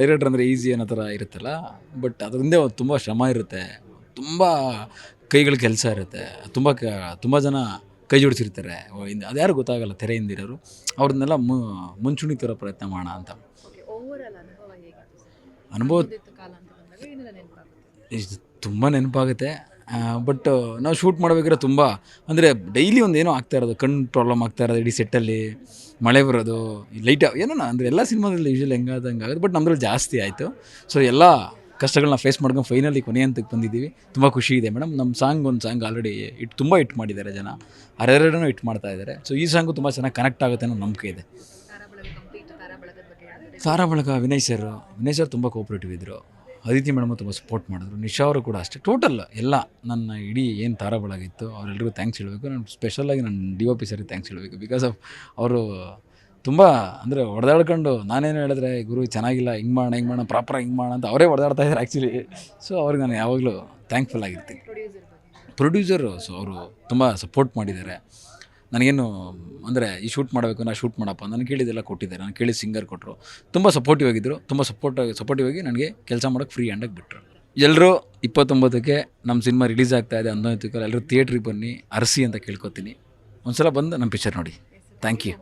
Director ಅಂದರೆ easy ಅನ್ನೋ ಥರ ಇರುತ್ತಲ್ಲ ಬಟ್ ಅದರಿಂದ ತುಂಬ ಶ್ರಮ ಇರುತ್ತೆ. ತುಂಬ ಕೈಗಳ ಕೆಲಸ ಇರುತ್ತೆ. ತುಂಬ ಕ ತುಂಬ ಜನ ಕೈ ಜೋಡಿಸಿರ್ತಾರೆ. ಅದ್ಯಾರು ಗೊತ್ತಾಗಲ್ಲ ತೆರೆ ಹಿಂದಿರೋರು ಅವ್ರನ್ನೆಲ್ಲ ಮುಂಚೂಣಿ ತರೋ ಪ್ರಯತ್ನ ಮಾಡೋಣ ಅಂತ. ಅನುಭವ ತುಂಬ ನೆನಪಾಗುತ್ತೆ. ಬಟ್ ನಾವು ಶೂಟ್ ಮಾಡಬೇಕಾದ್ರೆ ತುಂಬ ಅಂದರೆ ಡೈಲಿ ಒಂದು ಏನೋ ಆಗ್ತಾ ಇರೋದು ಕಣ್ಣು ಪ್ರಾಬ್ಲಮ್ ಆಗ್ತಾ ಇರೋದು ಇಡೀ ಸೆಟ್ಟಲ್ಲಿ ಮಳೆ ಬರೋದು ಲೈಟ್ ಏನೋ ಅಂದರೆ ಎಲ್ಲ ಸಿನಿಮಾದಲ್ಲಿ ಯೂಶಲಿ ಹೆಂಗಾದಂಗೆ ಆಗುತ್ತೆ ಬಟ್ ನಮ್ಮದ್ರಲ್ಲಿ ಜಾಸ್ತಿ ಆಯಿತು. ಸೊ ಎಲ್ಲ ಕಷ್ಟಗಳನ್ನ ಫೇಸ್ ಮಾಡ್ಕೊಂಡು ಫೈನಲಿ ಕೊನೆ ಹಂತಕ್ಕೆ ಬಂದಿದ್ದೀವಿ. ತುಂಬ ಖುಷಿ ಇದೆ ಮೇಡಮ್. ನಮ್ಮ ಸಾಂಗ್ ಒಂದು ಸಾಂಗ್ ಆಲ್ರೆಡಿ ಇಟ್ ತುಂಬ ಇಟ್ ಮಾಡಿದ್ದಾರೆ ಜನ. ಅರೆರಡನ್ನೂ ಇಟ್ ಮಾಡ್ತಾ ಇದ್ದಾರೆ. ಸೊ ಈ ಸಾಂಗು ತುಂಬ ಚೆನ್ನಾಗಿ ಕನೆಕ್ಟ್ ಆಗುತ್ತೆ ಅನ್ನೋ ನಂಬಿಕೆ ಇದೆ. ಸಾರ ತಾರಾ ಬಳಗ ವಿನಯ್ ಸರ್ ವಿನಯ್ ಸರ್ ತುಂಬ ಕೋಪ್ರೇಟಿವ್ ಇದ್ದರು ಅದಿತಿ ಮೇಡಮ್ ತುಂಬ ಸಪೋರ್ಟ್ ಮಾಡಿದ್ರು. ನಿಶಾ ಅವರು ಕೂಡ ಅಷ್ಟೇ. ಟೋಟಲ್ ಎಲ್ಲ ನನ್ನ ಇಡೀ ಏನು ತಾರಾ ಬಳಗ ಇತ್ತು ಅವರೆಲ್ಲರಿಗೂ ಥ್ಯಾಂಕ್ಸ್ ಹೇಳಬೇಕು ನಾನು ಸ್ಪೆಷಲಾಗಿ ನನ್ನ ಡಿ ಒ ಪಿ ಸರಿಗೆ ಥ್ಯಾಂಕ್ಸ್ ಹೇಳಬೇಕು. ಬಿಕಾಸ್ ಆಫ್ ಅವರು ತುಂಬ ಅಂದರೆ ಹೊಡೆದಾಡ್ಕೊಂಡು ನಾನೇನು ಹೇಳಿದ್ರೆ ಗುರು ಚೆನ್ನಾಗಿಲ್ಲ ಹಿಂಗೆ ಮಾಡೋಣ ಹಿಂಗೆ ಮಾಡೋಣ ಪ್ರಾಪರ್ ಹಿಂಗೆ ಮಾಡೋಣ ಅಂತ ಅವರೇ ಹೊಡೆದಾಡ್ತಾ ಇದ್ದಾರೆ ಆ್ಯಕ್ಚುಲಿ ಸೊ ಅವ್ರಿಗೆ ನಾನು ಯಾವಾಗಲೂ ಥ್ಯಾಂಕ್ಫುಲ್ ಆಗಿರ್ತೀನಿ. ಪ್ರೊಡ್ಯೂಸರು ಸೊ ಅವರು ತುಂಬ ಸಪೋರ್ಟ್ ಮಾಡಿದ್ದಾರೆ. ನನಗೇನು, ಅಂದರೆ ಈ ಶೂಟ್ ಮಾಡಬೇಕು, ನಾ ಶೂಟ್ ಮಾಡಪ್ಪ ನನಗೆ ಕೇಳಿದ್ದೆಲ್ಲ ಕೊಟ್ಟಿದ್ದಾರೆ. ನಾನು ಕೇಳಿ ಸಿಂಗರ್ ಕೊಟ್ಟರು ತುಂಬ ಸಪೋರ್ಟಿವ್ ಆಗಿದ್ದರು ತುಂಬ ಸಪೋರ್ಟ್ ಸಪೋರ್ಟಿವ್ ಆಗಿ ನನಗೆ ಕೆಲಸ ಮಾಡೋಕ್ಕೆ ಫ್ರೀ ಹ್ಯಾಂಡಾಗಿ ಬಿಟ್ಟರು ಎಲ್ಲರೂ ಇಪ್ಪತ್ತೊಂಬತ್ತಕ್ಕೆ ನಮ್ಮ ಸಿನಿಮಾ ರಿಲೀಸ್ ಆಗ್ತಾ ಇದೆ. ಹನ್ನೊಂದಕ್ಕೆ ಎಲ್ಲರೂ ಥಿಯೇಟ್ರಿಗೆ ಬನ್ನಿ, ಅರಸಿ ಅಂತ ಕೇಳ್ಕೊತೀನಿ. ಒಂದು ಸಲ ಬಂದು ನಮ್ಮ ಪಿಕ್ಚರ್ ನೋಡಿ. Thank you